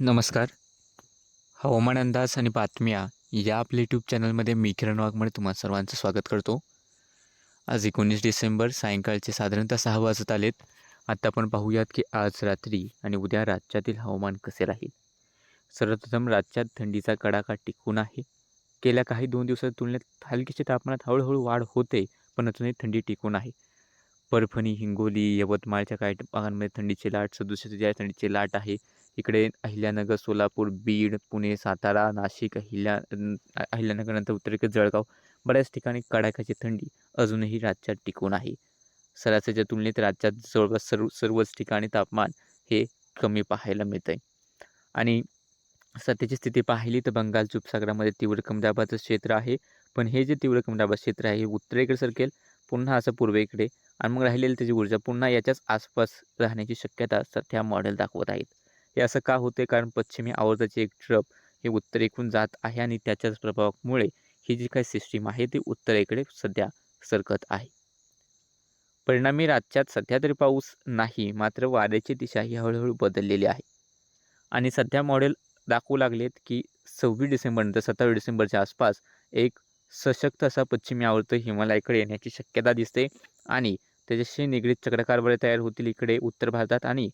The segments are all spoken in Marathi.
नमस्कार. हवामान अंदाज आणि बातम्या या आपल्या यूट्यूब चॅनलमध्ये मी किरण वाघमळे तुम्हा सर्वांचं स्वागत करतो. आज एकोणीस डिसेंबर सायंकाळचे साधारणतः सहा वाजत आलेत. आत्ता आपण पाहूयात की आज रात्री आणि उद्या राज्यातील हवामान कसे राहील? सर्वप्रथम राज्यात थंडीचा कडाका टिकून आहे. गेल्या काही दोन दिवसात तुलनेत हलकीच्या तापमानात हळूहळू वाढ होते पण अजूनही थंडी टिकून आहे. परभणी हिंगोली यवतमाळच्या काही भागांमध्ये थंडीची लाट सदुसष्ट थंडीची लाट आहे. इकडे अहिल्यानगर सोलापूर बीड पुणे सातारा नाशिक अहिल्या अहिल्यानगरनंतर उत्तरेकडे जळगाव. बऱ्याच ठिकाणी कडाक्याची थंडी. अजूनही राज्यात टिकून आहे. सरासरीच्या तुलनेत राज्यात जवळपास सर्व सर्वच ठिकाणी तापमान हे कमी पाहायला मिळतं आहे आणि सध्याची स्थिती पाहिली तर बंगाल उपसागरामध्ये तीव्र कमदाबाचं क्षेत्र आहे. पण हे जे तीव्र कमदाबाद क्षेत्र आहे हे उत्तरेकडे सरकेल पुन्हा असं पूर्वेकडे आणि मग राहिलेली त्याची ऊर्जा पुन्हा याच्याच आसपास राहण्याची शक्यता सध्या मॉडेल दाखवत आहेत. हे असं का होते कारण पश्चिमी आवर्ताचे एक ट्रप हे उत्तरेकडून जात आहे आणि त्याच्याच प्रभावामुळे ही जी काही सिस्टीम आहे ती उत्तरेकडे सध्या सरकत आहे. परिणामी राज्यात सध्या तरी पाऊस नाही मात्र वाऱ्याची दिशा ही हळूहळू बदललेली आहे. आणि सध्या मॉडेल दाखवू लागलेत की सव्वीस डिसेंबरनंतर सत्तावीस डिसेंबरच्या आसपास एक सशक्त असा पश्चिमी आवर्त हिमालयाकडे येण्याची शक्यता दिसते आणि त्याच्याशी निगडीत चक्रकार वळे तयार होतील इकडे उत्तर भारतात आणि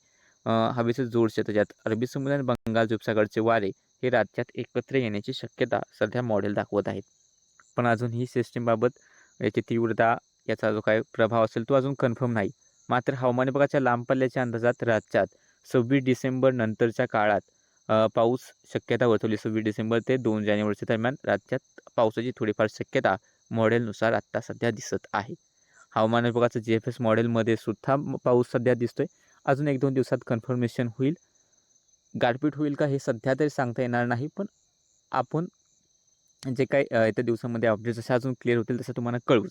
हवेचं जोडचे त्याच्यात अरबी समुद्र आणि बंगाल उपसागरचे वारे हे राज्यात एकत्र येण्याची शक्यता सध्या मॉडेल दाखवत आहेत. पण अजून ही सिस्टीमबाबत याची तीव्रता याचा जो काय प्रभाव असेल तो अजून कन्फर्म नाही. मात्र हवामान विभागाच्या लांब पल्ल्याच्या अंदाजात राज्यात सव्वीस डिसेंबर नंतरच्या काळात पाऊस शक्यता वर्तवली. सव्वीस डिसेंबर ते दोन जानेवारीच्या दरम्यान राज्यात पावसाची थोडीफार शक्यता मॉडेलनुसार आत्ता सध्या दिसत आहे. हवामान विभागाचं जी एफ एस मॉडेलमध्ये सुद्धा पाऊस सध्या दिसतोय. अजून एक दोन दिवसात कन्फर्मेशन होईल. गारपीट होईल का हे सध्या तरी सांगता येणार नाही पण आपण जे काही येत्या दिवसामध्ये अपडेट जसे अजून क्लिअर होतील तसं तुम्हाला कळूच.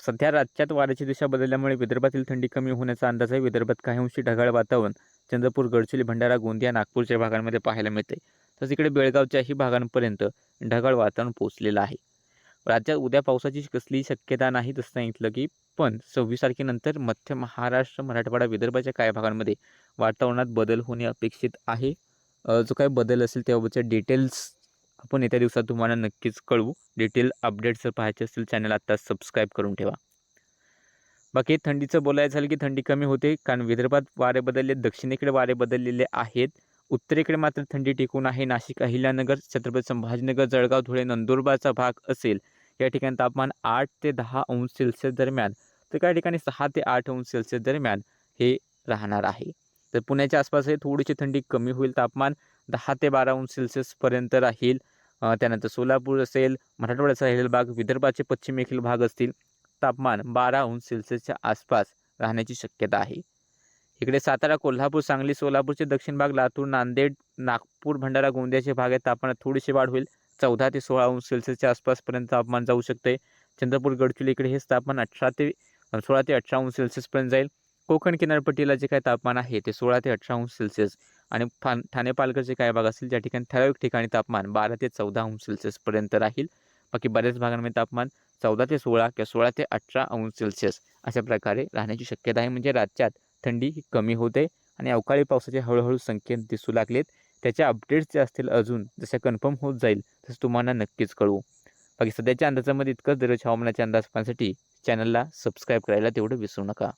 सध्या राज्यात वाऱ्याची दिशा बदलल्यामुळे विदर्भातील थंडी कमी होण्याचा अंदाज आहे विदर्भात काही अंशी ढगाळ वातावरण चंद्रपूर गडचिरोली भंडारा गोंदिया नागपूरच्या भागांमध्ये पाहायला मिळते तसंच इकडे बेळगावच्याही भागांपर्यंत ढगाळ वातावरण पोचलेलं आहे. राज्यात उद्या पावसाची कसलीही शक्यता नाही तसं सांगितलं की पण सव्वीस तारखेनंतर मध्य महाराष्ट्र मराठवाडा विदर्भाच्या काही भागांमध्ये वातावरणात बदल होणे अपेक्षित आहे. जो काही बदल असेल त्याबाबतच्या डिटेल्स आपण येत्या दिवसात तुम्हाला नक्कीच कळवू. डिटेल अपडेट्स जर पाहायचे असतील चॅनल आत्ता सबस्क्राईब करून ठेवा. बाकी थंडीचं बोलायचं झालं की थंडी कमी होते कारण विदर्भात वारे बदलले दक्षिणेकडे वारे बदललेले आहेत. उत्तरेकडे मात्र थंडी टिकून आहे. नाशिक अहिल्यानगर छत्रपती संभाजीनगर जळगाव धुळे नंदुरबारचा भाग असेल. या ठिकाणी तापमान आठ ते दहा अंश सेल्सिअस दरम्यान तर काही ठिकाणी सहा ते आठ अंश सेल्सिअस दरम्यान हे राहणार आहे. तर पुण्याच्या आसपास हे थोडीशी थंडी कमी होईल तापमान दहा ते बारा अंश सेल्सिअसपर्यंत राहील. त्यानंतर सोलापूर असेल मराठवाड्याचा राहिलेला भाग विदर्भाचे पश्चिमेखील भाग असतील तापमान बारा अंश सेल्सिअसच्या आसपास राहण्याची शक्यता आहे. इकडे सातारा कोल्हापूर सांगली सोलापूरचे दक्षिण भाग लातूर नांदेड नागपूर भंडारा गोंदियाचे भाग आहेत तापमानात थोडीशी वाढ होईल. चौदा ते सोळा अंश सेल्सिअसच्या आसपासपर्यंत तापमान जाऊ शकते. चंद्रपूर गडचिरोली इकडे हेच तापमान अठरा ते सोळा ते अठरा अंश सेल्सिअसपर्यंत जाईल. कोकण किनारपट्टीला जे काही तापमान आहे ते सोळा ते अठरा अंश सेल्सिअस आणि फान ठाणे पालघरचे काही भाग असतील ज्या ठिकाणी ठराविक ठिकाणी तापमान बारा ते चौदा अंश सेल्सिअसपर्यंत राहील. बाकी बऱ्याच भागांमध्ये तापमान चौदा ते सोळा किंवा सोळा ते अठरा अंश सेल्सिअस अशा प्रकारे राहण्याची शक्यता आहे. म्हणजे राज्यात थंडी ही कमी होते आणि अवकाळी पावसाचे हळूहळू संकेत दिसू लागलेत. त्याच्या अपडेट्स जे असतील अजून जसं कन्फर्म होत जाईल तसं तुम्हाला नक्कीच कळवू. बाकी सध्याच्या अंदाजामध्ये इतकंच दररोज हवामानाच्या अंदाज पाहण्यासाठी चॅनलला सबस्क्राईब करायला तेवढं विसरू नका.